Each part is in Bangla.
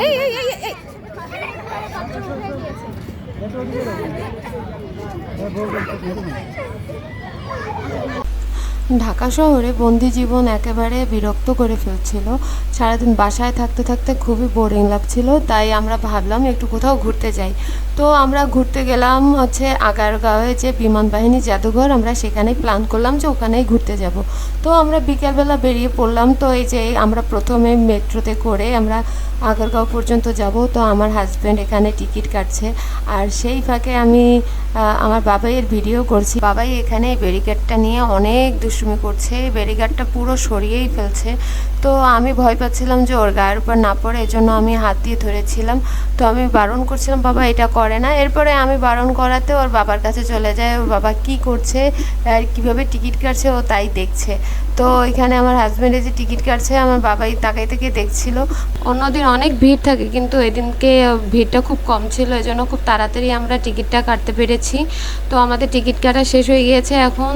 এই এই এই এই। ঢাকা শহরে বন্দি জীবন একেবারে বিরক্ত করে ফেলছিল। সারাদিন বাসায় থাকতে থাকতে খুবই বোরিং লাগছিল, তাই আমরা ভাবলাম একটু কোথাও ঘুরতে যাই। তো আমরা ঘুরতে গেলাম হচ্ছে আগারগাঁওয়ে যে বিমান বাহিনী জাদুঘর, আমরা সেখানেই প্ল্যান করলাম যে ওখানেই ঘুরতে যাব। তো আমরা বিকেলবেলা বেরিয়ে পড়লাম, তো এই যে আমরা প্রথমে মেট্রোতে করে আমরা আগারগাঁও পর্যন্ত যাব। তো আমার হাজব্যান্ড এখানে টিকিট কাটছে, আর সেই ফাঁকে আমি আমার বাবাইয়ের ভিডিও করছি। বাবাই এখানে ব্যারিকেডটা নিয়ে অনেক দুষ্টুমি করছে ব্যারিকেডটা পুরো সরিয়েই ফেলছে। তো আমি ভয় পাচ্ছিলাম যে ওর গায়ের উপর না পড়ে, এজন্য আমি হাত দিয়ে ধরেছিলাম। তো আমি বারণ করছিলাম, বাবা, এটা করে না। এরপরে আমি বারণ করাতে ওর বাবার কাছে চলে যায় ওর বাবা, কি করছে? আর কীভাবে টিকিট কাটছে? ও তাই দেখছে। তো এখানে আমার হাজব্যান্ডে যে টিকিট কাটছে, আমার বাবাই তাকাই থেকে দেখছিল। অন্যদিন অনেক ভিড় থাকে, কিন্তু এদিনকে ভিড়টা খুব কম ছিল, এজন্য খুব তাড়াতাড়ি আমরা টিকিটটা কাটতে পেরেছি। তো আমাদের টিকিট কাটা শেষ হয়ে গিয়েছে, এখন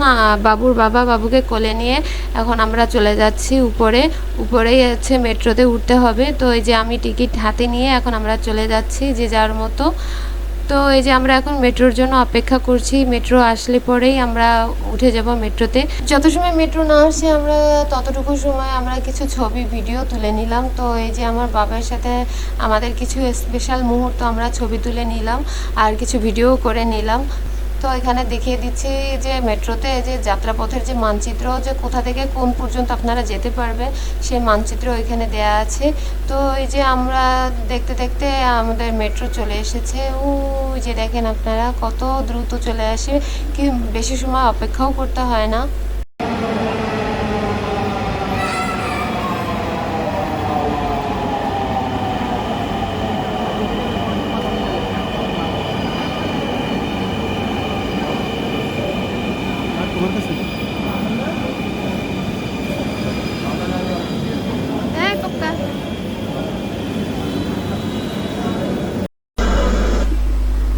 বাবুর বাবা বাবুকে কোলে নিয়ে এখন আমরা চলে যাচ্ছি উপরে। উপরেই হচ্ছে মেট্রোতে উঠতে হবে। তো এই যে আমি টিকিট হাতে নিয়ে এখন আমরা চলে যাচ্ছি যে যার মতো। তো এই যে আমরা এখন মেট্রোর জন্য অপেক্ষা করছি। মেট্রো আসলে পরেই আমরা উঠে যাব মেট্রোতে। যত সময় মেট্রো না আসে আমরা ততটুকু সময় আমরা কিছু ছবি, ভিডিও তুলে নিলাম। তো এই যে আমার বাবার সাথে আমাদের কিছু স্পেশাল মুহূর্ত আমরা ছবি তুলে নিলাম আর কিছু ভিডিও করে নিলাম। তো এখানে দেখিয়ে দিচ্ছি যে মেট্রোতে যে যাত্রাপথের যে মানচিত্র, যে কোথা থেকে কোন পর্যন্ত আপনারা যেতে পারবে সেই মানচিত্র ওইখানে দেয়া আছে। তো এই যে আমরা দেখতে দেখতে আমাদের মেট্রো চলে এসেছে। ও যে দেখেন আপনারা কত দ্রুত চলে আসে, কি বেশি সময় অপেক্ষাও করতে হয় না।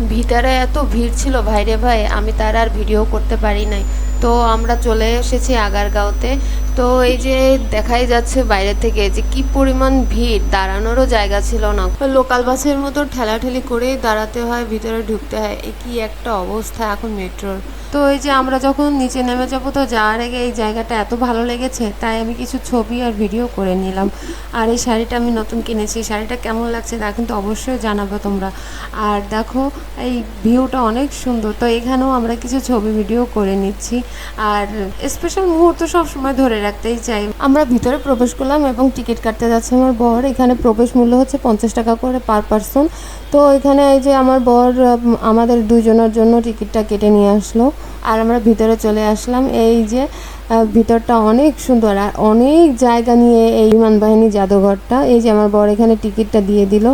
ভিতরে এত ভিড় ছিল, ভাইরে ভাই, আমি তার আর ভিডিও করতে পারি নাই। তো আমরা চলে এসেছি আগারগাঁওতে। তো এই যে দেখাই যাচ্ছে বাইরে থেকে যে কি পরিমাণ ভিড়, দাঁড়ানোরও জায়গা ছিল না। লোকাল বাসের মতো ঠেলাঠেলি করেই দাঁড়াতে হয়, ভিতরে ঢুকতে হয়। এ কি একটা অবস্থা এখন মেট্রোর। তো এই যে আমরা যখন নিচে নেমে যাব, তো যাওয়ার আগে এই জায়গাটা এত ভালো লেগেছে, তাই আমি কিছু ছবি আর ভিডিও করে নিলাম। আর এই শাড়িটা আমি নতুন কিনেছি। শাড়িটা কেমন লাগছে তা কিন্তু অবশ্যই জানাব তোমরা। আর দেখো, এই ভিউটা অনেক সুন্দর। তো এখানেও আমরা কিছু ছবি, ভিডিও করে নিচ্ছি। আর স্পেশাল মুহূর্ত সব সময় ধরে রাখতেই চাই। আমরা ভিতরে প্রবেশ করলাম এবং টিকিট কাটতে যাচ্ছে আমার বর। এখানে প্রবেশ মূল্য হচ্ছে পঞ্চাশ টাকা করে পার পারসন। তো এখানে এই যে আমার বর আমাদের দুজনের জন্য টিকিটটা কেটে নিয়ে আসলো। আর আমরা ভিতরে চলে আসলাম। এই যে ভিতরটা অনেক সুন্দর। আর অনেক জায়গা নিয়ে এই বিমান বাহিনী জাদুঘরটা। এই যে আমার বর এখানে টিকিটটা দিয়ে দিল।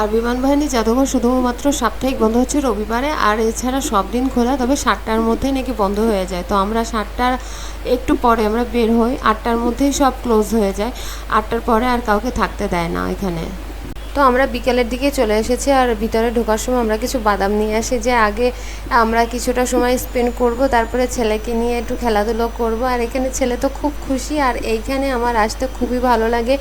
আর বিমান বাহিনী জাদুঘর শুধুমাত্র সাপ্তাহিক বন্ধ হচ্ছে রবিবারে। আর এছাড়া সব দিন খোলা, তবে সাতটার মধ্যেই নাকি বন্ধ হয়ে যায়। তো আমরা সাতটার একটু পরে আমরা বের হই। আটটার মধ্যেই সব ক্লোজ হয়ে যায়। আটটার পরে আর কাউকে থাকতে দেয় না এখানে। তো আমরা বিকেলের দিকে চলে এসেছি আর ভিতরে ঢোকার সময় আমরা কিছু বাদাম নিয়ে আসি, যে আগে আমরা কিছুটা সময় স্পেন্ড করব, তারপরে ছেলেকে নিয়ে একটু খেলাধুলো করব। আর এখানে ছেলে তো খুব খুশি, আর এইখানে আমার আসতে খুবই ভালো লাগে।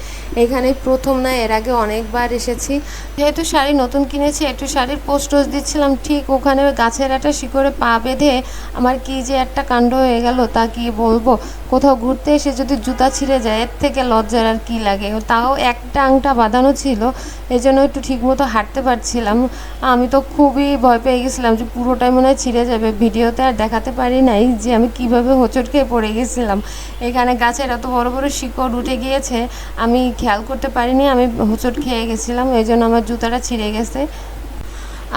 এখানে প্রথম না, এর আগে অনেকবার এসেছি। যেহেতু শাড়ি নতুন কিনেছি, একটু শাড়ির পোস্ট দিচ্ছিলাম, ঠিক ওখানে গাছের একটা শিকড়ে পা বেঁধে আমার কি যে একটা কাণ্ড হয়ে গেল তা কি বলব? কোথাও ঘুরতে এসে যদি জুতা ছিঁড়ে যায়, এর থেকে লজ্জার আর কি লাগে? তাও একটা আংটা বাঁধানো ছিল এই জন্য একটু ঠিকমতো হাঁটতে পারছিলাম। আমি তো খুবই ভয় পেয়ে গেছিলাম যে পুরোটাই মনে হয় ছিঁড়ে যাবে। ভিডিওতে আর দেখাতে পারি নাই যে আমি কীভাবে হোঁচট খেয়ে পড়ে গেছিলাম। এখানে গাছের এত বড় বড় শিকড় উঠে গিয়েছে, আমি খেয়াল করতে পারিনি, আমি হোঁচট খেয়ে গেছিলাম। এই জন্য আমার জুতাটা ছিঁড়ে গেছে।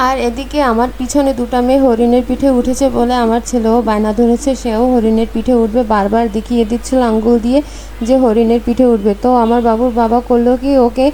আর এদিকে আমার পিছনে দুটো মেয়ে হরিণের পিঠে উঠেছে বলে আমার ছেলেও বায়না ধরেছে। সেও হরিণের পিঠে উঠবে, বারবার দেখিয়ে দিচ্ছিল আঙ্গুল দিয়ে যে হরিণের পিঠে উঠবে। তো আমার বাবুর বাবা করল কি, ওকে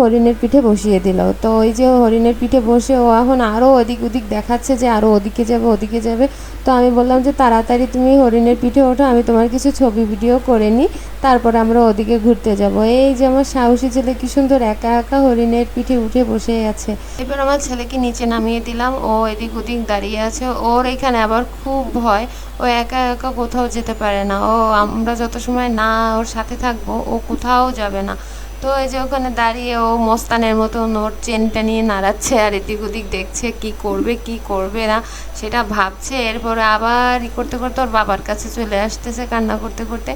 হরিণের পিঠে বসিয়ে দিল। তো ওই যে হরিণের পিঠে বসে ও এখন আরও ওদিক ওদিক দেখাচ্ছে যে আরও ওদিকে যাবে ওদিকে যাবে। তো আমি বললাম যে, তাড়াতাড়ি তুমি হরিণের পিঠে ওঠো, আমি তোমার কিছু ছবি ভিডিও করে নিই, তারপরে আমরা ওদিকে ঘুরতে যাব। এই যে আমার সাহসী ছেলে কি সুন্দর একা একা হরিণের পিঠে উঠে বসে আছে। এবার আমার ছেলেকে নিচে নামিয়ে দিলাম, ও এদিক ওদিক দাঁড়িয়ে আছে। ওর এখানে আবার খুব ভয়, ও একা একা কোথাও যেতে পারে না। ও আমরা যত সময় না ওর সাথে থাকব, ও কোথাও যাবে না। তো এই যে ওখানে দাঁড়িয়ে ও মস্তানের মতো ওর চেনটা নিয়ে নাড়াচ্ছে আর এদিক ওদিক দেখছে কি করবে কি করবে না, সেটা ভাবছে। এরপরে আবার ই করতে করতে ওর বাবার কাছে চলে আসতেছে কান্না করতে করতে।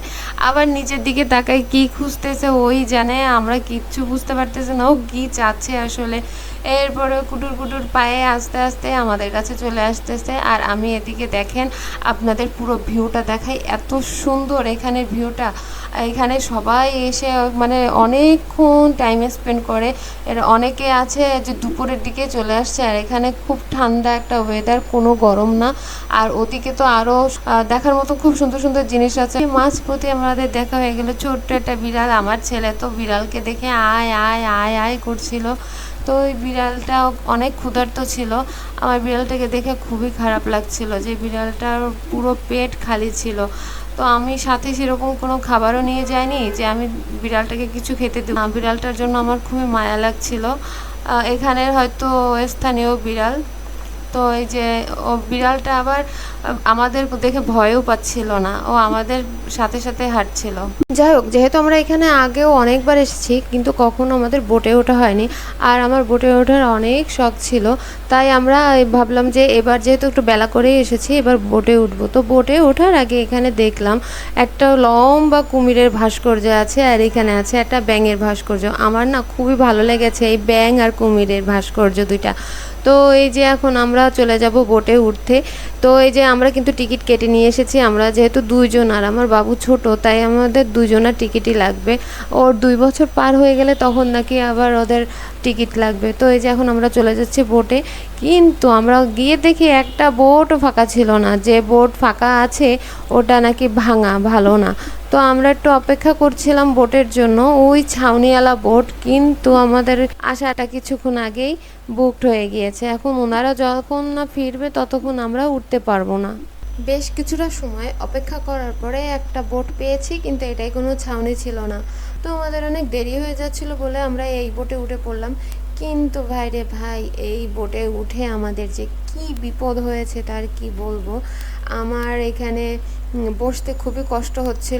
আবার নিজের দিকে তাকায় কি খুঁজতেছে, ওই জানে, আমরা কিচ্ছু বুঝতে পারতেছে না। ও কী চাচ্ছে আসলে? এরপরে কুটুর কুটুর পায়ে আস্তে আস্তে আমাদের কাছে চলে আসতেছে। আর আমি এদিকে দেখেন, আপনাদের পুরো ভিউটা দেখাই। এত সুন্দর এখানের ভিউটা। এখানে সবাই এসে মানে অনেকক্ষণ টাইম স্পেন্ড করে। এর অনেকে আছে যে দুপুরের দিকে চলে আসছে, আর এখানে খুব ঠান্ডা একটা ওয়েদার কোনো গরম না। আর ওদিকে তো আরও দেখার মতো খুব সুন্দর সুন্দর জিনিস আছে। মাছ প্রতি আমাদের দেখা হয়ে গেলো ছোট্ট একটা বিড়াল। আমার ছেলে তো বিড়ালকে দেখে আয় আয় আয় আয় করছিল। তো ওই বিড়ালটা অনেক ক্ষুধার্ত ছিল। আমার বিড়ালটাকে দেখে খুবই খারাপ লাগছিল যে বিড়ালটার পুরো পেট খালি ছিল। তো আমি সাথে সেরকম কোনো খাবারও নিয়ে যাইনি যে আমি বিড়ালটাকে কিছু খেতে দেবো বিড়ালটার জন্য আমার খুবই মায়া লাগছিল। এখানের হয়তো স্থানীয় বিড়াল তো এই যে, ও বিড়ালটা আবার, আমাদের দেখে ভয়ও পাচ্ছিল না। ও আমাদের সাথে সাথে হাঁটছিল। যাই হোক, যেহেতু আমরা এখানে আগেও অনেকবার এসেছি, কিন্তু কখনো আমাদের বোটে ওঠা হয়নি। আর আমার বোটে ওঠার অনেক শখ ছিল, তাই আমরা ভাবলাম যে এবার যেহেতু একটু বেলা করেই এসেছি, এবার বোটে উঠবো। তো বোটে ওঠার আগে এখানে দেখলাম একটা লম্বা কুমিরের ভাস্কর্য আছে, আর এখানে আছে একটা ব্যাঙের ভাস্কর্য। আমার না খুবই ভালো লেগেছে এই ব্যাঙ আর কুমিরের ভাস্কর্য দুইটা। তো এই যে এখন আমরা চলে যাব বোটে উঠতে। তো এই যে আমরা কিন্তু টিকিট কেটে নিয়ে এসেছি, আমরা যেহেতু দুইজন আর আমার বাবু ছোট, তাই আমাদের দুজনের টিকিটই লাগবে। ওর দুই বছর পার হয়ে গেলে তখন নাকি আবার ওদের টিকিট লাগবে। তো এই যে এখন আমরা চলে যাচ্ছি বোটে কিন্তু আমরা গিয়ে দেখি একটা বোটও ফাঁকা ছিল না। যে বোট ফাঁকা আছে, ওটা নাকি ভাঙা, ভালো না। তো আমরা একটু অপেক্ষা করছিলাম বোটের জন্য। ওই ছাউনিওয়ালা বোট কিন্তু আমাদের আসাটা কিছুক্ষণ আগেই বুকড হয়ে গিয়েছে। এখন ওনারা যখন না ফিরবে ততক্ষণ আমরা উঠতে পারব না। বেশ কিছুটা সময় অপেক্ষা করার পরে একটা বোট পেয়েছি, কিন্তু এটাই কোনো ছাউনি ছিল না। তো আমাদের অনেক দেরি হয়ে যাচ্ছিল বলে আমরা এই বোটে উঠে পড়লাম। কিন্তু ভাই রে ভাই, এই বোটে উঠে আমাদের যে কি বিপদ হয়েছে তার কি বলব? আমার এখানে বসতে খুবই কষ্ট হচ্ছে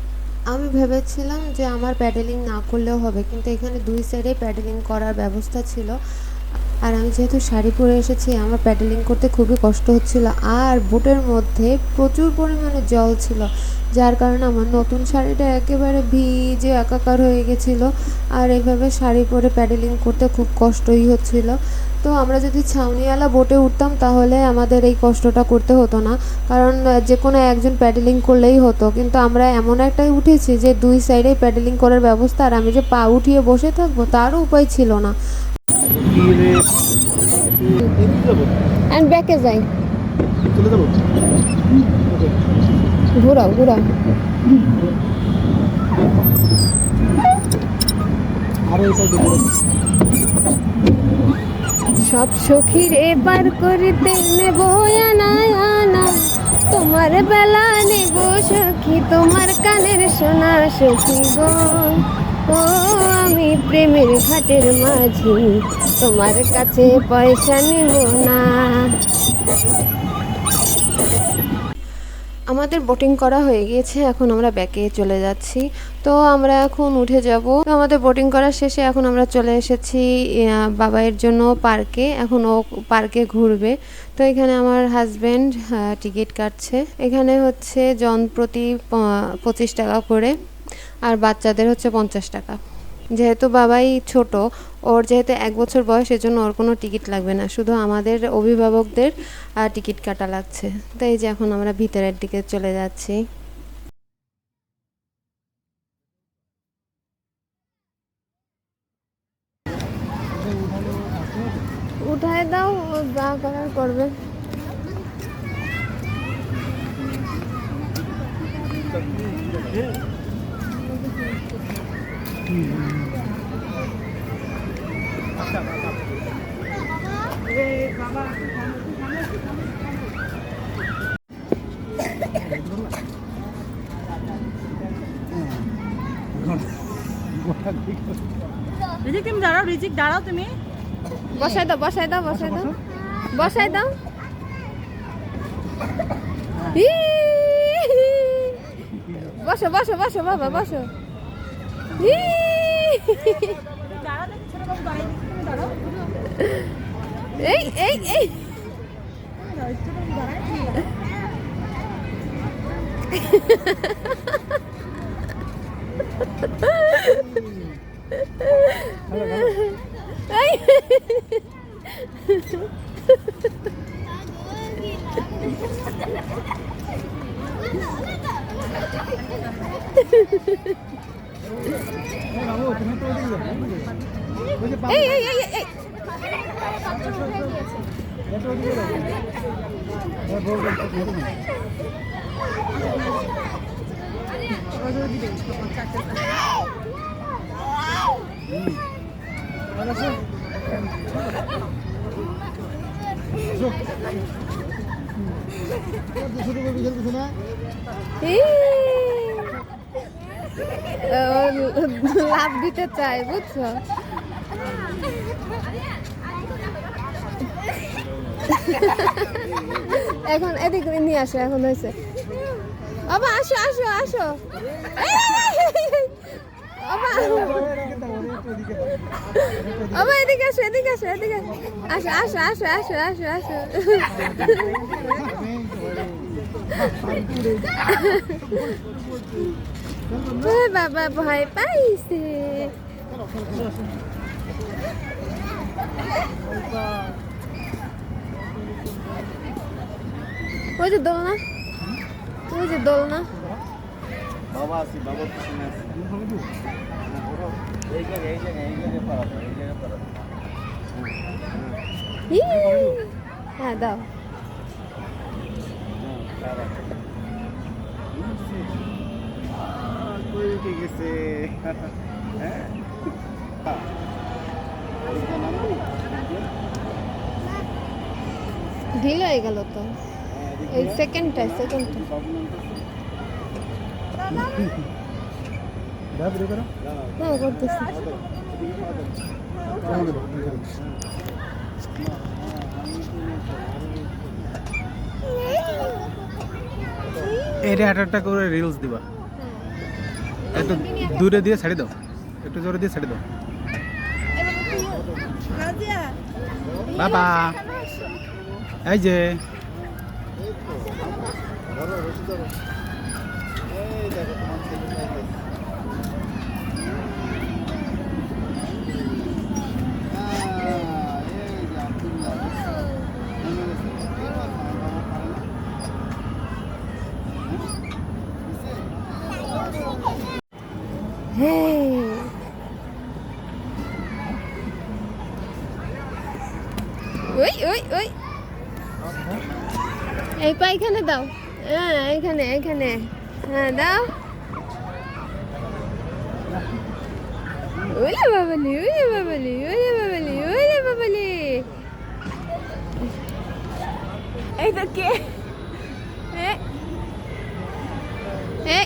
আমি ভেবেছিলাম যে আমার প্যাডেলিং না করলেও হবে, কিন্তু এখানে দুই সাইডে প্যাডেলিং করার ব্যবস্থা ছিল। আর আমি যেহেতু শাড়ি পরে এসেছি, আমার প্যাডেলিং করতে খুবই কষ্ট হচ্ছিল আর বোটের মধ্যে প্রচুর পরিমাণে জল ছিল, যার কারণে আমার নতুন শাড়িটা একেবারে ভিজে একাকার হয়ে গেছিল আর এইভাবে শাড়ি পরে প্যাডেলিং করতে খুব কষ্টই হচ্ছিল। তো আমরা যদি ছাউনিওয়ালা বোটে উঠতাম, তাহলে আমাদের এই কষ্টটা করতে হতো না, কারণ যে কোনো একজন প্যাডেলিং করলেই হতো। কিন্তু আমরা এমন একটাই উঠেছি যে দুই সাইডে প্যাডেলিং করার ব্যবস্থা আর আমি যে পা উঠিয়ে বসে থাকব, তারও উপায় ছিল না। অ্যান্ড ব্যাকে যাই চলে যাব ঘোরাও ঘোরাও সব সখীর এবার করিতে নেব আনা আনা তোমার বেলা নেব সখী, তোমার কানের সোনা সখী গো। ও, আমি প্রেমের ঘাটের মাঝি, তোমার কাছে পয়সা নেব না। আমাদের বোটিং করা হয়ে গিয়েছে, এখন আমরা ব্যাকে চলে যাচ্ছি। তো আমরা এখন উঠে যাব। তো আমাদের বোটিং করা শেষে এখন আমরা চলে এসেছি বাবাইয়ের জন্য পার্কে এখন ও পার্কে ঘুরবে। তো এখানে আমার হাজব্যান্ড টিকিট কাটছে। এখানে হচ্ছে জন প্রতি পঁচিশ টাকা করে। আর বাচ্চাদের হচ্ছে পঞ্চাশ টাকা। যেহেতু বাবাই ছোট, ওর যেহেতু এক বছর বয়স, এজন্য ওর কোনো টিকিট লাগবে না। শুধু আমাদের অভিভাবকদের টিকিট কাটা লাগছে। তো এই যে এখন আমরা ভিতরের দিকে চলে যাচ্ছি। উঠায় দাও যা করার করবে। রিজিক তুমি দাঁড়াও রিজিক দাঁড়াও তুমি। বসাই দাও বসাই দাও বসাই দাও। বসাই দাও! বসো বসো বসো বাবা বসো। এই এই এই ছোট। এই এই এই এই এই এটা ওদিকে যাও হ্যাঁ বউ বউ বউ বউ। আর আসো। আসো। ছোট বাবু খেলতেছে না এই। ও লাভ দিতে চাই, বুঝছ? এখন এদিকে নিয়ে আসো, এখন হয়েছে। বাবা, আসো আসো আসো। বাবা। এদিকে আসো এদিকে আসো এদিকে আসো আসো আসো আসো আসো আসো। বাবা ভয় পাইছে। ওই যে দোলনা। ওই যে দোলনা। বাবা আছি বাবার পিছনে আছি। এই জায়গায় এই জায়গায় এই জায়গায় পারাবো এই জায়গায় পারাবো হ্যাঁ দাও। কই উঠে গেছে। হ্যাঁ? ঢিল হয়ে গেল তো। হ্যাঁ, এই সেকেন্ডটা সেকেন্ডটা সব নামতেছে। দাও ভিডিও করো। হ্যাঁ করতেছি। এই একটা একটা করে রিলস দিবা। একটু দূরে দিয়ে ছেড়ে দাও। একটু জোরে দিয়ে ছেড়ে দাও। বাবা। এই যে। এই তোমার ছেলে যাইতেছে। আহ, এই যে আব্দুল্লাহ, দেখছ? মনে গেছে? এই কথা আমার বাবা পারে না। হ্যাঁ ওই ওই ওই। এই পা দাও। হ্যাঁ এখানে এখানে। হ্যাঁ দাও। ওলে বাবালি ওলে বাবালি ওলে বাবালি ওলে বাবালি। এই তো কে? এই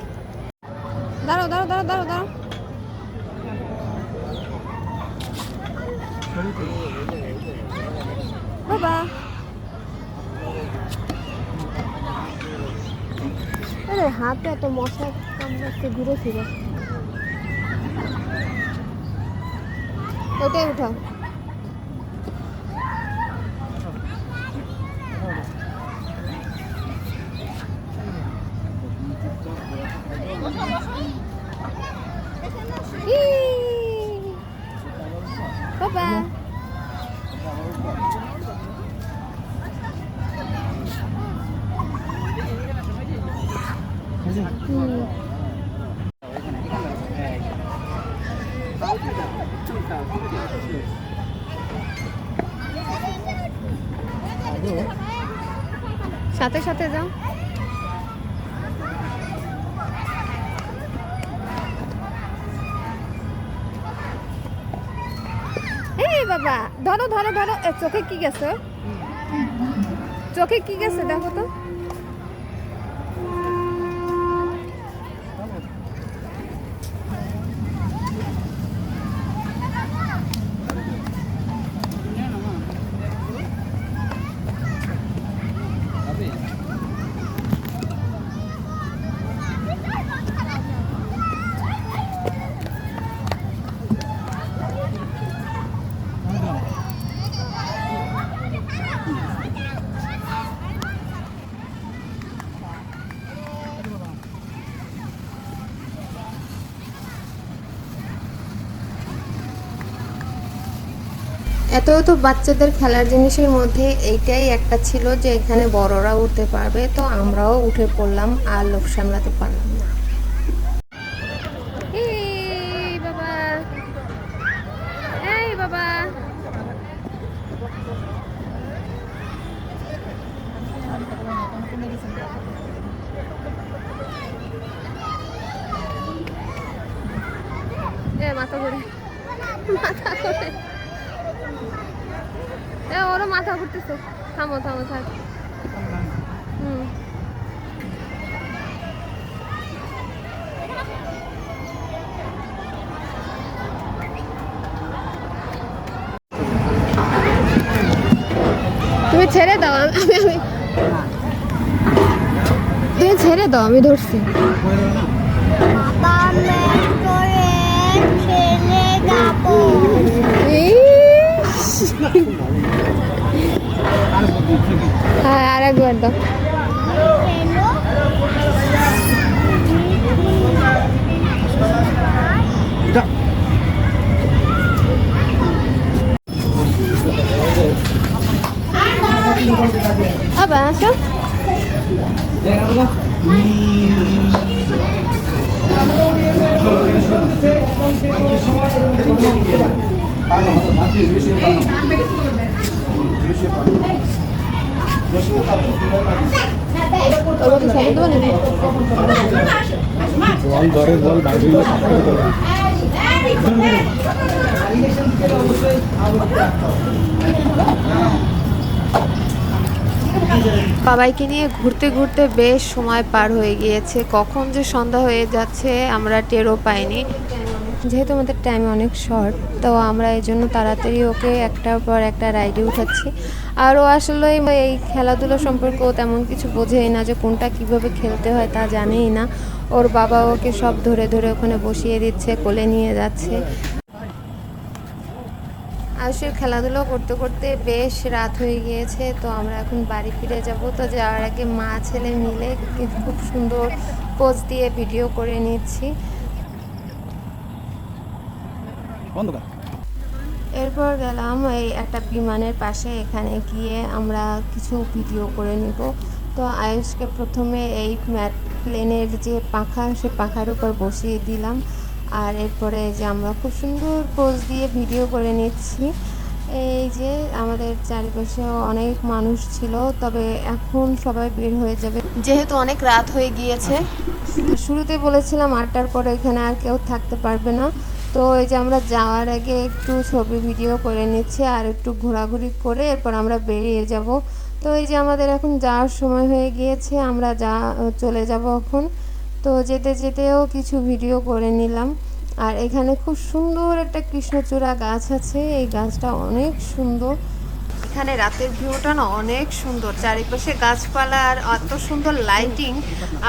দাঁড়াও দাঁড়াও দাঁড়াও দাঁড়াও দাঁড়াও। বাবা। আরে হাতে এত মশা কামড়াচ্ছে ঘুরে ফিরে ওটাই উঠাও। সাথে সাথে যাও। বাবা, ধরো ধরো ধরো। চোখে কি গেছে? চোখে কি গেছে? দেখো তো। এত বাচ্চাদের খেলার জিনিসের মধ্যে এইটাই একটা ছিল যে এখানে বড়রা উঠতে পারবে। তো আমরাও উঠে পড়লাম, আর লোক সামলাতে পারলাম না। মাথা ঘুরে। মাথা ঘুরে। এ ওরও মাথা ঘুরতেছে। থামো থামো থাক। হুম। তুমি ছেড়ে দাও আমি আমি তুমি ছেড়ে দাও আমি ধরছি। হ্যাঁ আর একবার দাও। আবার আসো। ওর মধ্যে বাবাইকে নিয়ে ঘুরতে ঘুরতে বেশ সময় পার হয়ে গিয়েছে। কখন যে সন্ধ্যা হয়ে যাচ্ছে আমরা টেরও পাইনি। যেহেতু আমাদের টাইম অনেক শর্ট তো আমরা এই জন্য তাড়াতাড়ি ওকে একটার পর একটা রাইডে উঠাচ্ছি। আর ও আসলে এই খেলাধুলো সম্পর্কে ও তেমন কিছু বোঝেই না যে কোনটা কীভাবে খেলতে হয় তা জানেই না। ওর বাবা ওকে সব ধরে ধরে ওখানে বসিয়ে দিচ্ছে, কোলে নিয়ে যাচ্ছে। আয়ুষের খেলাধুলো করতে করতে বেশ রাত হয়ে গিয়েছে, তো আমরা এখন বাড়ি ফিরে যাব। তো যাওয়ার আগে মা ছেলে মিলে খুব সুন্দর পোজ দিয়ে ভিডিও করে নিচ্ছি। বন্ধ এরপর গেলাম এই একটা বিমানের পাশে, এখানে গিয়ে আমরা কিছু ভিডিও করে নিব। তো আয়ুষকে প্রথমে এই ম্যাট প্লেনের যে পাখা, সে পাখার উপর বসিয়ে দিলাম। আর এরপরে যে আমরা খুব সুন্দর পোজ দিয়ে ভিডিও করে নিচ্ছি। এই যে আমাদের চারিপাশে অনেক মানুষ ছিল, তবে এখন সবাই বের হয়ে যাবে। যেহেতু অনেক রাত হয়ে গিয়েছে শুরুতে বলেছিলাম আটটার পরে এখানে আর কেউ থাকতে পারবে না। তো এই যে আমরা যাওয়ার আগে একটু ছবি ভিডিও করে নিচ্ছি আর একটু ঘোরাঘুরি করে এরপর আমরা বেরিয়ে যাব। তো এই যে আমাদের এখন যাওয়ার সময় হয়ে গিয়েছে, আমরা যা চলে যাব এখন। তো যেতে যেতেও কিছু ভিডিও করে নিলাম। আর এখানে খুব সুন্দর একটা কৃষ্ণচূড়া গাছ আছে, এই গাছটা অনেক সুন্দর। এখানে রাতের ভিউটা না অনেক সুন্দর। চারিপাশে গাছপালা আর এত সুন্দর লাইটিং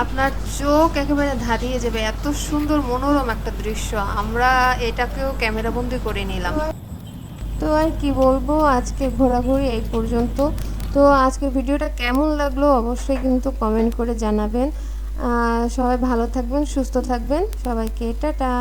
আপনার চোখ একেবারে ধারিয়ে যাবে। এত সুন্দর মনোরম একটা দৃশ্য। আমরা এটাকেও ক্যামেরাবন্দি করে নিলাম। তো আর কি বলব, আজকে ঘোরাঘুরি এই পর্যন্ত। তো আজকের ভিডিওটা কেমন লাগল অবশ্যই কিন্তু কমেন্ট করে জানাবেন। সবাই ভালো থাকবেন, সুস্থ থাকবেন। সবাইকে টাটা।